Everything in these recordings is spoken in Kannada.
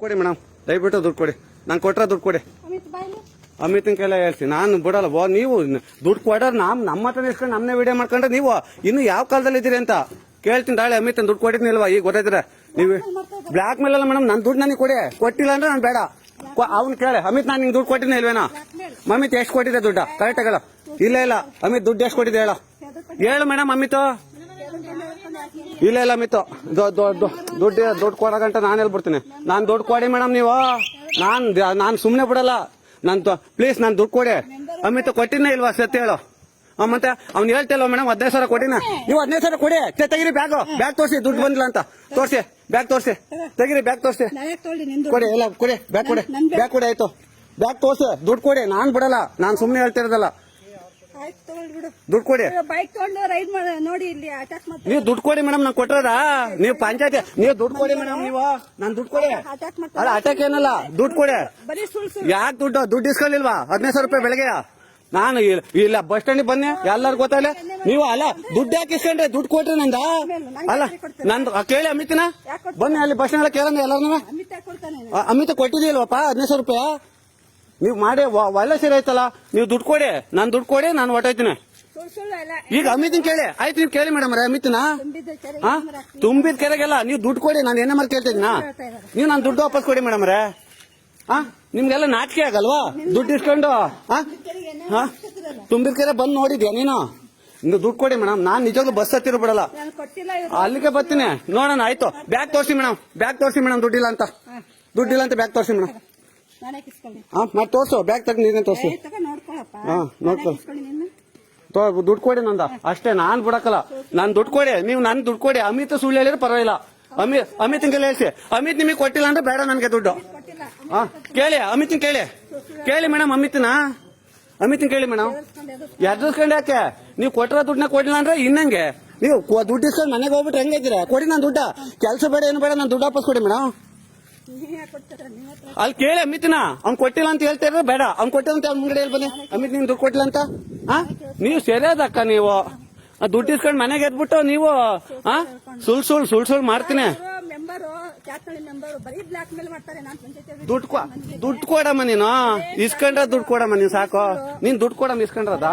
ಕೊಡಿ ಮೇಡಮ್ ದಯವಿಟ್ಟು ದುಡ್ಡು ಕೊಡಿ. ನಾನು ಕೊಟ್ರೆ ದುಡ್ಡು ಕೊಡಿ. ಅಮಿತನ ಕೈಲ ಹೇಳ್ತೀನಿ. ನಾನು ಬಿಡಲ್ಲ. ಬಾ ನೀವು ದುಡ್ಡು ಕೊಡೋರು ನಮ್ಮ ನಮ್ಮ ಹತ್ರ ಇಸ್ಕೊಂಡು ನಮ್ಮನ್ನೇ ವಿಡಿಯೋ ಮಾಡ್ಕೊಂಡ್ರೆ ನೀವು ಇನ್ನು ಯಾವ ಕಾಲದಲ್ಲಿ ಇದ್ದೀರಿ ಅಂತ ಕೇಳ್ತೀನಿ. ತಾಳೆ ಅಮಿತ್ ದುಡ್ಡು ಕೊಟ್ಟಿದ್ನಿಲ್ವಾ? ಈಗ ಗೊತ್ತಾಯ್ತಾರೆ ನೀವು ಬ್ಲಾಕ್ ಮೇಲ್ ಅಲ್ಲ ಮೇಡಮ್ ನನ್ನ ದುಡ್ಡು ನನಗೆ ಕೊಡಿ. ಕೊಟ್ಟಿಲ್ಲ ಅಂದ್ರೆ ನಾನು ಬೇಡ. ಅವ್ನು ಕೇಳೆ. ಅಮಿತ್ ನಾನು ನಿಂಗೆ ದುಡ್ಡು ಕೊಟ್ಟಿನಿ ಇಲ್ವೇನಾ? ಅಮಿತ್ ಎಷ್ಟು ಕೊಟ್ಟಿದೆ ದುಡ್ಡ? ಕರೆಕ್ಟ್ ಆಗಲ್ಲ. ಇಲ್ಲ ಇಲ್ಲ. ಅಮಿತ್ ದುಡ್ಡು ಎಷ್ಟು ಕೊಟ್ಟಿದೆ ಹೇಳ. ಹೇಳು ಮೇಡಮ್ ಅಮಿತ್. ಇಲ್ಲ ಇಲ್ಲ ಅಮಿತ್ ದುಡ್ಡು ದೊಡ್ಡ ಕೋಡ ಗಂಟ ನಾನು ಹೇಳ್ಬಿಡ್ತೀನಿ ನಾನು ದುಡ್ಡು ಕೊಡಿ ಮೇಡಮ್ ನೀವು. ನಾನ್ ನಾನು ಸುಮ್ಮನೆ ಬಿಡಲ್ಲ. ನನ್ ಪ್ಲೀಸ್ ನಾನು ದುಡ್ಡು ಕೊಡಿ. ಅಮಿತ್ ಕೊಟ್ಟಿನ ಇಲ್ವಾ? ಸತ್ಯ ಹೇಳು. ಮತ್ತೆ ಅವ್ನು ಹೇಳ್ತಿಲ್ವ ಮೇಡಮ್ ಹದಿನೈದು ಸಾವಿರ ಕೊಟ್ಟಿನ? ನೀವು ಹದಿನೈದು ಸಾವಿರ ಕೊಡಿ. ತೆಗಿರಿ ಬ್ಯಾಗ್. ಬ್ಯಾಗ್ ತೋರಿಸಿ ದುಡ್ಡು ಬಂದಿಲ್ಲ ಅಂತ. ತೋರಿಸಿ ಬ್ಯಾಗ್ ತೋರಿಸಿ. ತೆಗಿರಿ ಬ್ಯಾಗ್ ತೋರಿಸಿ. ಕೊಡಿ ಇಲ್ಲ ಕೊಡಿ. ಬ್ಯಾಗ್ ಕೊಡಿ. ಬ್ಯಾಗ್ ಕೊಡಿ ಆಯ್ತು. ಬ್ಯಾಗ್ ತೋರಿಸಿ ದುಡ್ಡು ಕೊಡಿ. ನಾನ್ ಬಿಡಲ್ಲ. ನಾನ್ ಸುಮ್ಮನೆ ಹೇಳ್ತಿರೋದಲ್ಲ. ಆಯ್ತು ದುಡ್ಡು ಕೊಡಿ. ಬೈಕ್ ತಗೊಂಡು ರೈಡ್ ಮಾಡ ನೋಡಿ ಇಲ್ಲಿ ಅಟ್ಯಾಕ್ ಮಾಡ್ತಾರೆ ನೀವು ದುಡ್ಡು ಕೊಡಿ ಮೇಡಮ್ ನಾನು ಕೊಟ್ಟರದ ನೀವು ಪಂಚಾಯತಿ ನೀವು ದುಡ್ಡು ಕೊಡಿ ಮೇಡಮ್ ನೀವು? ನಾನು ದುಡ್ಡು ಕೊಡಿ. ಅಟ್ಯಾಕ್ ಅಲ್ಲ ಅಟ್ಯಾಕ್ ಏನಲ್ಲ ದುಡ್ಡು ಕೊಡಿ. ಬರೀ ಸುಳ್ಳು ಸುಳ್ಳು ಯಾಕೆ ದುಡ್ಡು ದುಡ್ಡು ಇಸ್ಕೊಳ್ಳಿಲ್ವಾ ಹದಿನೈದು ಸಾವಿರ ರೂಪಾಯಿ ಬೆಳಗ್ಗೆ ನಾನು ಇಲ್- ಇಲ್ಲ ಬಸ್ ಸ್ಟ್ಯಾಂಡ್ ಬನ್ನಿ ಎಲ್ಲಾರು ಗೊತ್ತಾಗಲ್ಲ ನೀವು ಅಲ್ಲ ದುಡ್ಡು ಯಾಕೆ ಇಸ್ಕೊಂಡ್ರೆ? ದುಡ್ಡು ಕೊಟ್ರಿ ನಂದ? ಅಲ್ಲ ನಂದು ಕೇಳಿ ಅಮಿತನ. ಬನ್ನಿ ಅಲ್ಲಿ ಬಸ್ ಸ್ಟ್ಯಾಂಡ್ ಕೇಳಂದ್ರೆ ಎಲ್ಲಾರು ಅಮಿತ ಕೊಟ್ಟಿದ್ದೀಲ್ವಪ್ಪ ಹದಿನೈದು ಸಾವಿರ ರೂಪಾಯಿ? ನೀವು ಮಾಡಿ, ವ- ಐತಲ್ಲ ನೀವು ದುಡ್ಡು ಕೊಡಿ, ನಾನು ದುಡ್ಡು ಕೊಡಿ, ನಾನು ಹೊಟ್ಟೋಯ್ತೀನಿ ಈಗ ಅಮಿತಿನ ಕೇಳಿ, ಆಯ್ತು ನೀವು ಕೇಳಿ ಮೇಡಮ್ ಅಮಿತಿನ? ತುಂಬಿದ ಕೆರೆಗೆಲ್ಲ ನೀವು ದುಡ್ಡು ಕೊಡಿ, ನಾನು ಏನೇ ಮಾಡಿ ಕೇಳ್ತಿದ್ದೀನಾ ನೀವು ನಾನು ದುಡ್ಡು ವಾಪಸ್ ಕೊಡಿ ಮೇಡಮ್ ರೇ ಹಾ? ನಿಮ್ಗೆಲ್ಲ ನಾಚಿಕೆ ಆಗಲ್ವಾ? ದುಡ್ಡು ಇಸ್ಕೊಂಡು, ಹಾ? ಹಾ? ತುಂಬಿದ ಕೆರೆ ಬಂದು ನೋಡಿದ್ಯಾ ನೀನು? ನೀವು ದುಡ್ಡು ಕೊಡಿ ಮೇಡಮ್ ನಾನು ನಿಜವಾಗ್ಲೂ ಬಸ್ ಹತ್ತಿರ ಬಿಡಲ್ಲ. ಅಲ್ಲಿಗೆ ಬರ್ತೀನಿ. ನೋಡೋಣ, ಆಯ್ತು. ಬ್ಯಾಗ್ ತೋರಿಸಿ ಮೇಡಮ್ ಬ್ಯಾಗ್ ತೋರಿಸಿ ಮೇಡಮ್ ದುಡ್ಡಿಲ್ಲ ಅಂತ. ದುಡ್ಡಿಲ್ಲ ಅಂತ ಬ್ಯಾಗ್ ತೋರಿಸಿ ಮೇಡಮ್ ನಾನೇ ಕಿಸ್ಕೊಳ್ಳಿ ಹಾ ಮತ್ತೆ ತೋರ್ಸು ಬ್ಯಾಗ್ ತಗೊಂಡು ನೀನೇ ತೋರಿಸಿ. ತಗ ನೋಡ್ಕೊಳಪ್ಪ. ಹಾ, ನೋಡ್ಕೊ. ನಾನೇ ಕಿಸ್ಕೊಳ್ಳಿ ನಿನ್ನ ದುಡ್ಡು ಕೊಡಿ ನಂದ. ಅಷ್ಟೇ ನಾನ್ ಬಿಡಕಲ್ಲ ನಾನ್ ದುಡ್ಡು ಕೊಡಿ. ನೀವು ನನ್ ದುಡ್ಡು ಕೊಡಿ. ಅಮಿತ್ ಸುಳ್ಳು ಹೇಳಿದ್ರೆ ಪರವಾಗಿಲ್ಲ. ಅಮಿತ್ ಅಮಿತ್ ಹೇಳ್ಸಿ. ಅಮಿತ್ ನಿಮಗೆ ಕೊಟ್ಟಿಲ್ಲ ಅಂದ್ರೆ ಬೇಡ ನನಗೆ ದುಡ್ಡು. ಹಾ ಕೇಳಿ ಅಮಿತ್ ಕೇಳಿ. ಕೇಳಿ ಮೇಡಮ್ ಅಮಿತ್ನ. ಅಮಿತ್ ಕೇಳಿ ಮೇಡಮ್. ಎದುರ್ಸ್ಕೊಂಡು ಯಾಕೆ? ನೀವು ಕೊಟ್ಟಿರೋ ದುಡ್ಡನ್ನ ಕೊಡಿಲ್ಲ ಅಂದ್ರೆ ಇನ್ನಂಗೆ. ನೀವು ದುಡ್ಡು ಇಸ್ಕೊಂಡು ಮನೆಗೆ ಹೋಗ್ಬಿಟ್ಟು ಹೆಂಗಿದ್ದೀರಾ ಕೊಡಿ ನಾನು ದುಡ್ಡ. ಕೆಲಸ ಬೇಡ ಏನು ಬೇಡ ನಾನು ದುಡ್ಡು ವಾಪಸ್ ಕೊಡಿ ಮೇಡಮ್. ಅಲ್ಲಿ ಕೇಳಿ ಅಮಿತ್ನ. ಅವ್ನ್ ಕೊಟ್ಟಿಲ್ಲ ಅಂತ ಹೇಳ್ತಾ ಬೇಡ. ಅವ್ನ್ ಕೊಟ್ಟಿಲ್ಲ ಅಂತ ಅವ್ನ ಮುಂಗಡೆ ಬನ್ನಿ ಅಮಿತ್ ನೀನ್ ದುಡ್ಡು ಕೊಟ್ಟಿಲ್ಲ ಅಂತ? ಹಾ ನೀವು ಸರಿಯಾದಕ್ಕ ನೀವು. ದುಡ್ಡು ಇಸ್ಕೊಂಡು ಮನೆಗೆ ಎದ್ಬಿಟ್ಟು ನೀವು ಹಾ ಸುಳ್ ಸುಳ್ ಸುಳ್ ಸುಳ್ ಮಾಡ್ತೀನಿ. ದುಡ್ಡು ದುಡ್ಡು ಕೊಡಮ್ಮ ನೀನು. ಇಸ್ಕೊಂಡ್ರೆ ದುಡ್ಡು ಕೊಡಮ್ಮ ನೀನು ಸಾಕು. ನೀನ್ ದುಡ್ಡು ಕೊಡಮ್ಮ ಇಸ್ಕೊಂಡ್ರದ?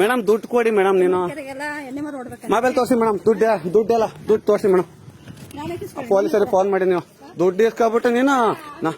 ಮೇಡಮ್ ದುಡ್ಡು ಕೊಡಿ ಮೇಡಮ್ ನೀನು. ಮೊಬೈಲ್ ತೋರಿಸಿ ಮೇಡಮ್ ದುಡ್ಡು ದುಡ್ಡೆಲ್ಲ ದುಡ್ಡು ತೋರಿಸಿ ಮೇಡಮ್ ಪೊಲೀಸರಿಗೆ ಫೋನ್ ಮಾಡಿ ನೀವು. ದುಡ್ಡು ಇಸ್ಕೊಬಿಟ್ಟು ನೀನು ನಾ